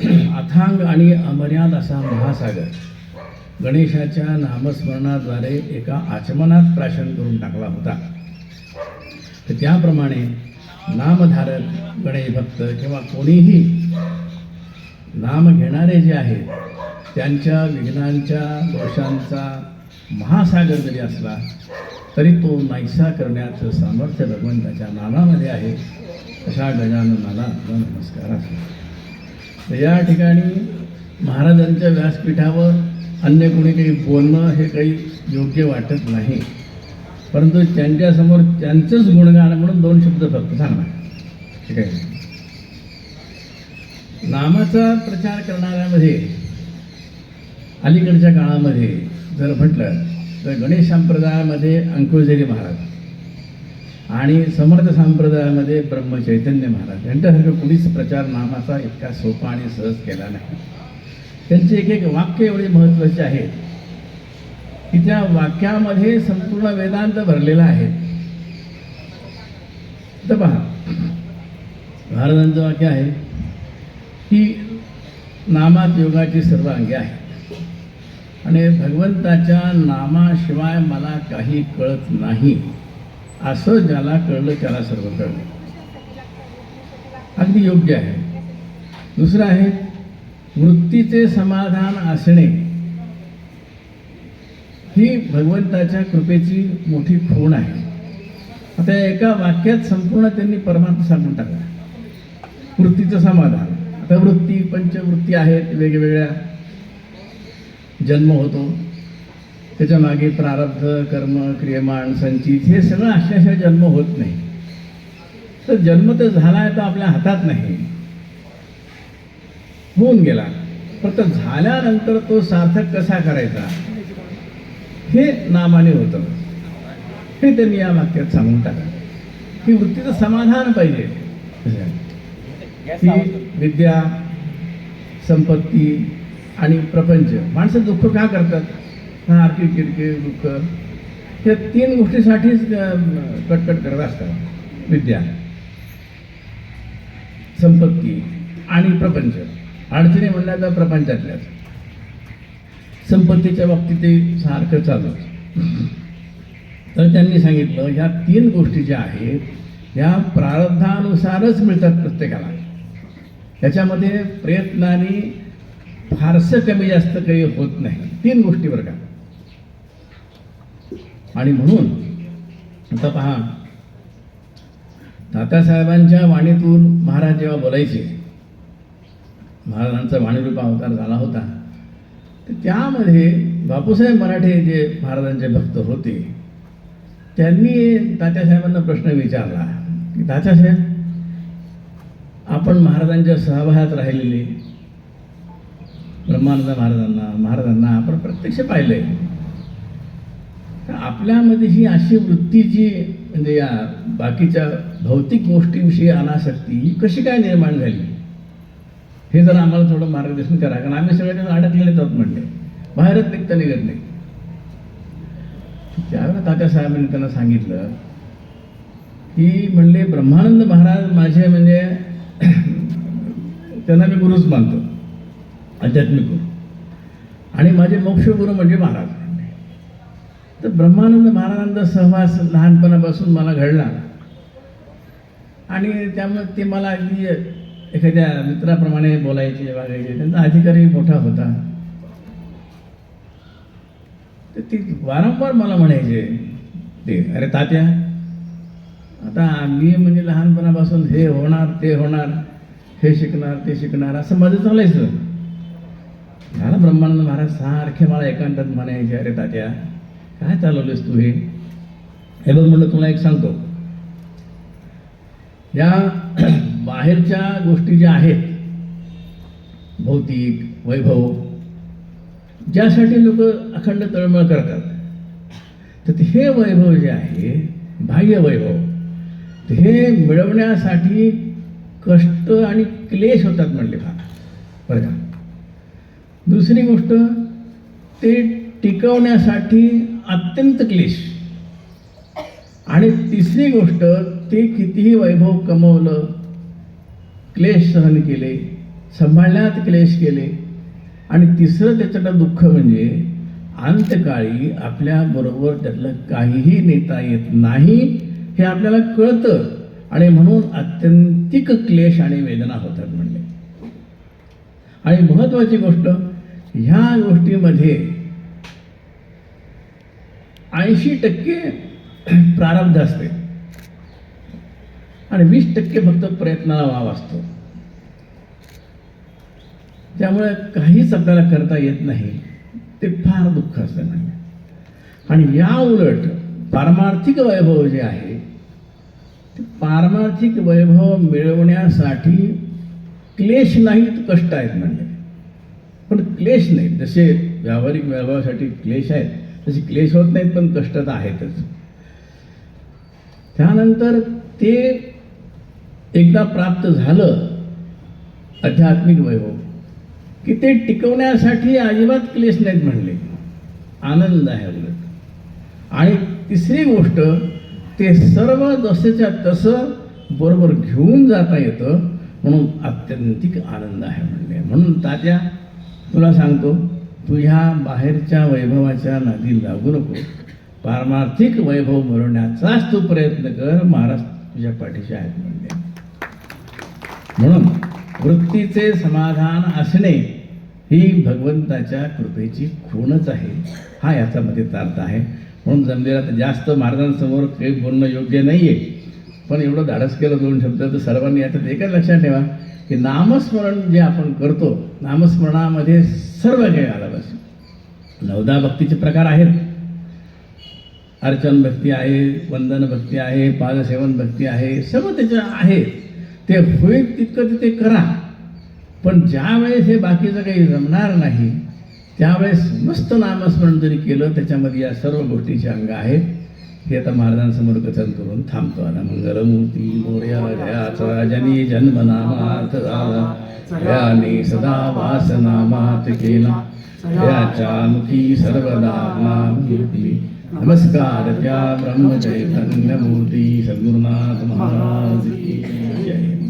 अथांग आणि अमर्याद असा महासागर गणेशाच्या नामस्मरणाद्वारे एका आचमनात प्राशन करून टाकला होता. तर त्याप्रमाणे नामधारक गणेश भक्त किंवा कोणीही नाम घेणारे जे आहेत त्यांच्या विघ्नांच्या दोषांचा महासागर जरी असला तरी तो नाहीसा करण्याचं सामर्थ्य भगवंताच्या नामामध्ये आहे अशा गजाननाला नमस्कार असतो. तर या ठिकाणी महाराजांच्या व्यासपीठावर अन्य कोणी काही बोलणं हे काही योग्य वाटत नाही. परंतु त्यांच्यासमोर त्यांचंच गुणगान म्हणून दोन शब्द फक्त सांगणार. ठीक आहे? नामाचा प्रचार करणाऱ्यामध्ये अलीकडच्या काळामध्ये जर म्हटलं तर गणेश संप्रदायामध्ये अंकुशदेवी महाराज. आणि समर्थ संप्रदायामध्ये ब्रह्मचैतन्य महाराज यांच्यासारखं कुणीच प्रचार नामाचा इतका सोपा आणि सहज केला नाही. त्यांचे एक एक वाक्य एवढे महत्त्वाचे आहेत की त्या वाक्यामध्ये संपूर्ण वेदांत भरलेला आहे. तर पहा महाराजांचं वाक्य आहे की नामात योगाची सर्व अंगे आहेत आणि भगवंताच्या नामाशिवाय मला काही कळत नाही. असं ज्याला कळलं त्याला सर्व कळलं. अगदी योग्य आहे. दुसरं आहे वृत्तीचे समाधान असणे. ही भगवंताच्या कृपेची मोठी खूण आहे. आता एका वाक्यात संपूर्ण त्यांनी परमार्थ सांगून टाकला. वृत्तीचं समाधान. आता वृत्ती पंचवृत्ती आहेत वेगवेगळ्या. जन्म होतो. त्याच्यामागे प्रारब्ध कर्म क्रियमाण संचित हे सगळं असल्याशिवाय जन्म होत नाही. तर जन्म तर झाला आहे तो आपल्या हातात नाही. होऊन गेला. फक्त झाल्यानंतर तो सार्थक कसा करायचा? हे नामाने होतं. हे त्यांनी या वाक्यात सांगून टाका की वृत्तीचं समाधान पाहिजे. ही विद्या संपत्ती आणि प्रपंच. माणसं दुःख का करतात? हारकी किरकिर दुःख हे तीन गोष्टीसाठीच कटकट करत असतात विद्या. संपत्ती आणि प्रपंच. अडचणी म्हणल्या तर प्रपंचातल्याच. संपत्तीच्या बाबतीत ते सारखं चालूच. तर त्यांनी सांगितलं ह्या तीन गोष्टी ज्या आहेत ह्या प्रारब्धानुसारच मिळतात प्रत्येकाला. त्याच्यामध्ये प्रयत्नाने फारसं कमी जास्त काही होत नाही. तीन गोष्टी बरं का. आणि म्हणून आता पहा तात्यासाहेबांच्या वाणीतून महाराज जेव्हा बोलायचे महाराजांचा वाणीरूप अवतार झाला होता तर त्यामध्ये बापूसाहेब मराठे जे महाराजांचे भक्त होते त्यांनी तात्यासाहेबांना प्रश्न विचारला की तात्यासाहेब आपण महाराजांच्या सहभागात राहिलेले ब्रह्मानंद महाराजांना महाराजांना आपण प्रत्यक्ष पाहिलं आहे तर आपल्यामध्ये ही अशी वृत्ती जी म्हणजे या बाकीच्या भौतिक गोष्टीविषयी अनासक्ती ही कशी काय निर्माण झाली? हे जर आम्हाला थोडं मार्गदर्शन करा कारण आम्ही सगळे अडकलेले अडकलेलेच आहोत म्हणले. बाहेरच निघता निघत नाही. त्यावेळेला तात्यासाहेबांनी त्यांना सांगितलं की म्हणले ब्रह्मानंद महाराज माझे म्हणजे त्यांना मी गुरुच मानतो आध्यात्मिक गुरु. आणि माझे मोक्ष गुरु म्हणजे महाराज. तर ब्रह्मानंद महाराजांचा सहवास लहानपणापासून मला घडला. आणि त्यामुळे ते मला अगदी एखाद्या मित्राप्रमाणे बोलायचे वागायचे. त्यांचा अधिकारी मोठा होता. तर ती वारंवार मला म्हणायचे ते अरे तात्या आता मी म्हणजे लहानपणापासून हे होणार ते होणार हे शिकणार ते शिकणार असं माझं चालायचं झालं ब्रह्मानंद महाराज सारखे मला एकांतात म्हणायचे अरे तात्या काय चालवलेस तू हे? हे बघ म्हणलं तुला एक सांगतो. या बाहेरच्या गोष्टी ज्या आहेत भौतिक वैभव ज्यासाठी लोक अखंड तळमळ करतात तर हे वैभव जे आहे बाह्य वैभव हे मिळवण्यासाठी कष्ट आणि क्लेश होतात म्हणले फार. बरं का? दुसरी गोष्ट ते टिकवण्यासाठी अत्यंत क्लेश. आणि तिसरी गोष्ट ते कितीही वैभव कमवलं क्लेश सहन केले सांभाळण्यात क्लेश केले आणि तिसरं त्याच्यात दुःख म्हणजे अंतकाळी आपल्याबरोबर त्यातलं काहीही नेता येत नाही हे आपल्याला कळतं. आणि म्हणून अत्यंतिक क्लेश आणि वेदना होतात म्हणले. आणि महत्त्वाची गोष्ट ह्या गोष्टीमध्ये ऐंशी टक्के प्रारब्ध असते. आणि वीस टक्के फक्त प्रयत्नाला वाव असतो. त्यामुळे काहीच आपल्याला करता येत नाही ते फार दुःख असतं नाही आणि या उलट पारमार्थिक वैभव जे आहे ते पारमार्थिक वैभव मिळवण्यासाठी क्लेश नाहीत कष्ट आहेत म्हणजे पण क्लेश नाही. जसे व्यावहारिक वैभवासाठी क्लेश आहेत तसे क्लेश होत नाहीत पण कष्ट तर आहेतच. त्यानंतर ते एकदा प्राप्त झालं आध्यात्मिक वैभव की ते टिकवण्यासाठी अजिबात क्लेश नाहीत म्हणले. आनंद आहे उलट. आणि तिसरी गोष्ट ते सर्व जसेच्या तसं बरोबर घेऊन जाता येतं म्हणून आत्यंतिक आनंद आहे म्हणले. म्हणून तात्या तुला सांगतो तू ह्या बाहेरच्या वैभवाच्या नादी लागू नको. पारमार्थिक वैभव मिळवण्याचाच तू प्रयत्न कर महाराज तुझ्या पाठीशी आहेत म्हणले. म्हणून वृत्तीचे समाधान असणे ही भगवंताच्या कृपेची खूणच आहे. हा याच्यामध्ये तार्थ आहे. म्हणून जमलेला तर जास्त महाराजांसमोर काही बोलणं योग्य नाही आहे पण एवढं धाडस केलं दोन शब्द तर सर्वांनी याच्यात एकच लक्षात ठेवा. की नामस्मरण जे आपण करतो नामस्मरणामध्ये सर्व काही आलं बस. नवदा भक्तीचे प्रकार आहेत. अर्चन भक्ती आहे वंदन भक्ती आहे पादसेवन भक्ती आहे सर्व त्याच्या आहे ते होईल तितकं तिथे करा. पण ज्यावेळेस हे बाकीचं काही जमणार नाही त्यावेळेस मस्त नामस्मरण जरी केलं त्याच्यामध्ये या सर्व गोष्टीचे अंग आहेत. हे आता महाराजांसमोर कथन करून थांबतो. आता मंगलमूर्ती मोर्या जयाचा जनी जन्मनामार्थ झाला. जयाने सदा वासनामात केला. त्याच्या मुखी सर्वदा नाम नमस्कार त्या ब्रह्मचैतन्य मूर्ती सद्गुरुनाथ महाराज की जय.